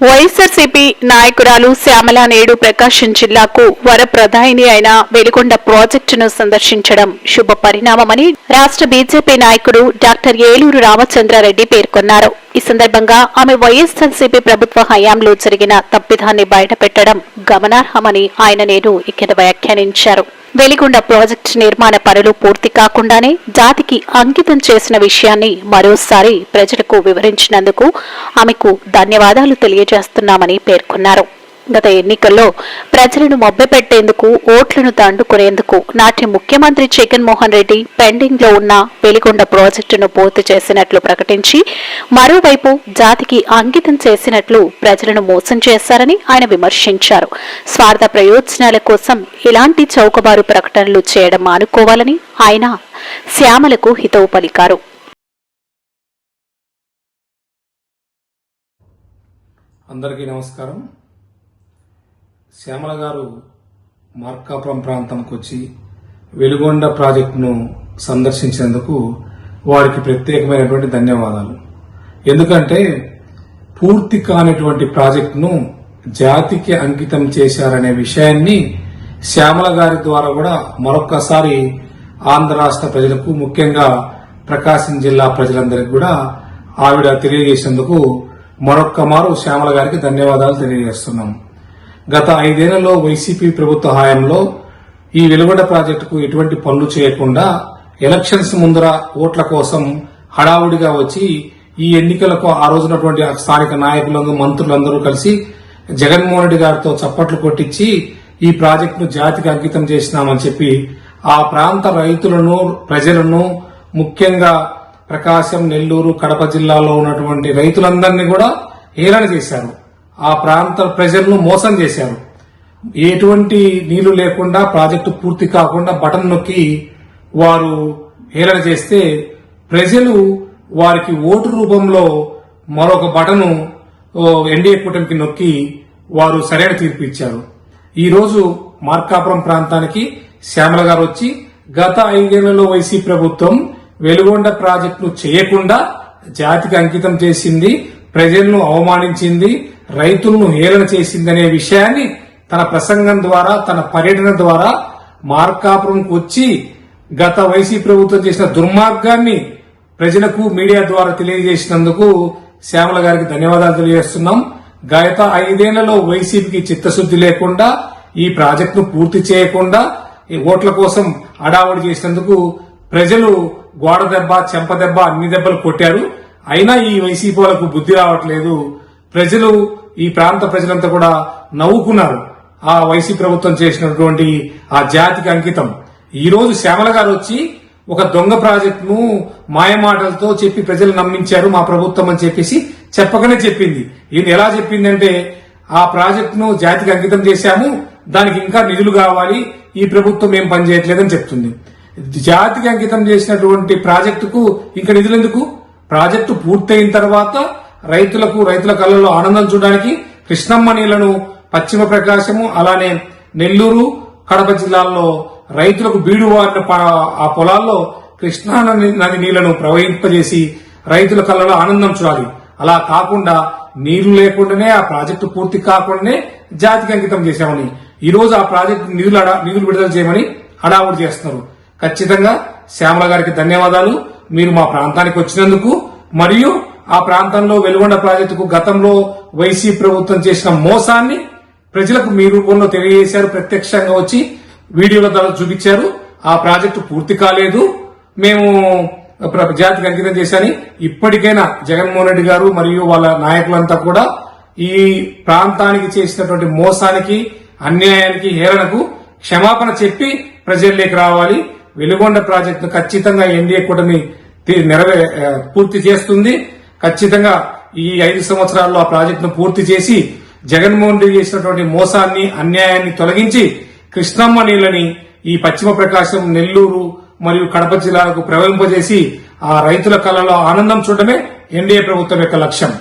వైఎస్ఆర్సీపీ నాయకురాలు శ్యామల నేడు ప్రకాశం జిల్లాకు వరప్రధాయిని అయిన వెలిగొండ ప్రాజెక్టును సందర్శించడం శుభ పరిణామమని రాష్ట్ర బీజేపీ నాయకుడు డాక్టర్ ఏలూరు రామచంద్రారెడ్డి పేర్కొన్నారు. ఈ సందర్భంగా ఆమె వైఎస్ఆర్సీపీ ప్రభుత్వ హయాంలో జరిగిన తప్పిదాన్ని బయటపెట్టడం గమనార్హమని ఆయన నేడు ఇక్కడ వ్యాఖ్యానించారు. వెలిగొండ ప్రాజెక్టు నిర్మాణ పనులు పూర్తి కాకుండానే జాతికి అంకితం చేసిన విషయాన్ని మరోసారి ప్రజలకు వివరించినందుకు ఆమెకు ధన్యవాదాలు తెలియజేస్తున్నామని పేర్కొన్నారు. గత ఎన్నికల్లో ప్రజలను మభ్యపెట్టేందుకు ఓట్లను దండుకునేందుకు నాటి ముఖ్యమంత్రి జగన్మోహన్ రెడ్డి పెండింగ్లో ఉన్న వెలిగొండ ప్రాజెక్టును పూర్తి చేసినట్లు ప్రకటించి మరోవైపు జాతికి అంకితం చేసినట్లు ప్రజలను మోసం చేశారని ఆయన విమర్శించారు. స్వార్థ ప్రయోజనాల కోసం ఇలాంటి చౌకబారు ప్రకటనలు చేయడం మానుకోవాలని ఆయన శ్యామలకు హితవు పలికారు. అందరికీ నమస్కారం. శ్యామల గారు మార్కాపురం ప్రాంతంకి వచ్చి వెలుగొండ ప్రాజెక్టును సందర్శించినందుకు వారికి ప్రత్యేకమైనటువంటి ధన్యవాదాలు. ఎందుకంటే పూర్తి కానటువంటి ప్రాజెక్టును జాతికి అంకితం చేశారనే విషయాన్ని శ్యామల గారి ద్వారా కూడా మరొక్కసారి ఆంధ్ర రాష్ట్ర ప్రజలకు ముఖ్యంగా ప్రకాశం జిల్లా ప్రజలందరికీ కూడా ఆవిడ తెలియజేసేందుకు మరొక్క మారు శ్యామల గారికి ధన్యవాదాలు తెలియజేస్తున్నాము గత ఐదేళ్ళలో వైసీపీ ప్రభుత్వ హయాంలో ఈ వెలుగొండ ప్రాజెక్టుకు ఎటువంటి పనులు చేయకుండా ఎలక్షన్స్ ముందర ఓట్ల కోసం హడావుడిగా వచ్చి ఈ ఎన్నికలకు ఆ రోజునటువంటి స్థానిక నాయకులందరూ మంత్రులందరూ కలిసి జగన్మోహన్ రెడ్డి గారితో చప్పట్లు కొట్టించి ఈ ప్రాజెక్టును జాతికి అంకితం చేసినామని చెప్పి ఆ ప్రాంత రైతులను ప్రజలను ముఖ్యంగా ప్రకాశం నెల్లూరు కడప జిల్లాలో ఉన్నటువంటి రైతులందరినీ కూడా హేళన చేశారు. ఆ ప్రాంత ప్రజలను మోసం చేశారు ఎటువంటి నీళ్ళు లేకుండా ప్రాజెక్టు పూర్తి కాకుండా బటన్ నొక్కి వారు హేళన చేస్తే ప్రజలు వారికి ఓటు రూపంలో మరొక బటను ఎన్డీఏ కూటమికి నొక్కి వారు సరైన తీర్పు ఇచ్చారు. ఈరోజు మార్కాపురం ప్రాంతానికి శ్యామల గారు వచ్చి గత ఐదేళ్ళలో వైసీ ప్రభుత్వం వెలుగొండ ప్రాజెక్టును చేయకుండా జాతికి అంకితం చేసింది ప్రజలను అవమానించింది రైతులను హేళన చేసిందనే విషయాన్ని తన ప్రసంగం ద్వారా తన పర్యటన ద్వారా మార్కాపురంకు వచ్చి గత వైసీ ప్రభుత్వం చేసిన దుర్మార్గాన్ని ప్రజలకు మీడియా ద్వారా తెలియజేసినందుకు శ్యామల గారికి ధన్యవాదాలు తెలియజేస్తున్నాం. గత ఐదేళ్ళలో వైసీపీకి చిత్తశుద్ది లేకుండా ఈ ప్రాజెక్టును పూర్తి చేయకుండా ఈ ఓట్ల కోసం అడావడి చేసినందుకు ప్రజలు గోడ దెబ్బ చెంప దెబ్బ అన్ని దెబ్బలు కొట్టారు. అయినా ఈ వైసీపీ వాళ్ళకు బుద్ధి రావట్లేదు. ప్రజలు ఈ ప్రాంత ప్రజలంతా కూడా నవ్వుకున్నారు. ఆ వైసీ ప్రభుత్వం చేసినటువంటి ఆ జాతికి అంకితం. ఈ రోజు శ్యామల గారు వచ్చి ఒక దొంగ ప్రాజెక్టును మాయమాటలతో చెప్పి ప్రజలు నమ్మించారు మా ప్రభుత్వం అని చెప్పేసి చెప్పకనే చెప్పింది. ఇది ఎలా చెప్పిందంటే ఆ ప్రాజెక్టును జాతికి అంకితం చేశాము దానికి ఇంకా నిధులు కావాలి ఈ ప్రభుత్వం ఏం పనిచేయట్లేదని చెప్తుంది. జాతికి అంకితం చేసినటువంటి ప్రాజెక్టుకు ఇంకా నిధులు ఎందుకు? ప్రాజెక్టు పూర్తయిన తర్వాత రైతులకు రైతుల కళ్ళలో ఆనందం చూడడానికి కృష్ణమ్మ నీళ్ళను పశ్చిమ ప్రకాశము అలానే నెల్లూరు కడప జిల్లాల్లో రైతులకు బీడు వారిన ఆ పొలాల్లో కృష్ణా నది నీళ్ళను ప్రవహింపజేసి రైతుల కళ్ళలో ఆనందం చూడాలి. అలా కాకుండా నీళ్ళు లేకుండానే ఆ ప్రాజెక్టు పూర్తి కాకుండానే జాతికి అంకితం చేశామని ఈ రోజు ఆ ప్రాజెక్టు నిధులు అడా- నిధులు విడుదల చేయమని హడావుడి చేస్తున్నారు. ఖచ్చితంగా శ్యామల గారికి ధన్యవాదాలు. మీరు మా ప్రాంతానికి వచ్చినందుకు మరియు ఆ ప్రాంతంలో వెలుగొండ ప్రాజెక్టుకు గతంలో వైసీ ప్రభుత్వం చేసిన మోసాన్ని ప్రజలకు మీ రూపంలో తెలియజేశారు ప్రత్యక్షంగా వచ్చి వీడియోల ద్వారా చూపించారు. ఆ ప్రాజెక్టు పూర్తి కాలేదు. మేము జాతికి అంకితం చేశాని. ఇప్పటికైనా జగన్మోహన్ రెడ్డి గారు మరియు వాళ్ళ నాయకులంతా కూడా ఈ ప్రాంతానికి చేసినటువంటి మోసానికి అన్యాయానికి హేళనకు క్షమాపణ చెప్పి ప్రజల్లోకి రావాలి. వెలుగొండ ప్రాజెక్టును ఖచ్చితంగా ఎన్డీఏ కూటమి నెరవే పూర్తి చేస్తుంది. ఖచ్చితంగా ఈ ఐదు సంవత్సరాల్లో ఆ ప్రాజెక్టును పూర్తి చేసి జగన్మోహన్ రెడ్డి చేసినటువంటి మోసాన్ని అన్యాయాన్ని తొలగించి కృష్ణమ్మ నీళ్ళని ఈ పశ్చిమ ప్రకాశం నెల్లూరు మరియు కడప జిల్లాలకు ప్రవహింపజేసి ఆ రైతుల కళలో ఆనందం చూడటమే ఎన్డీఏ ప్రభుత్వం యొక్క లక్ష్యం.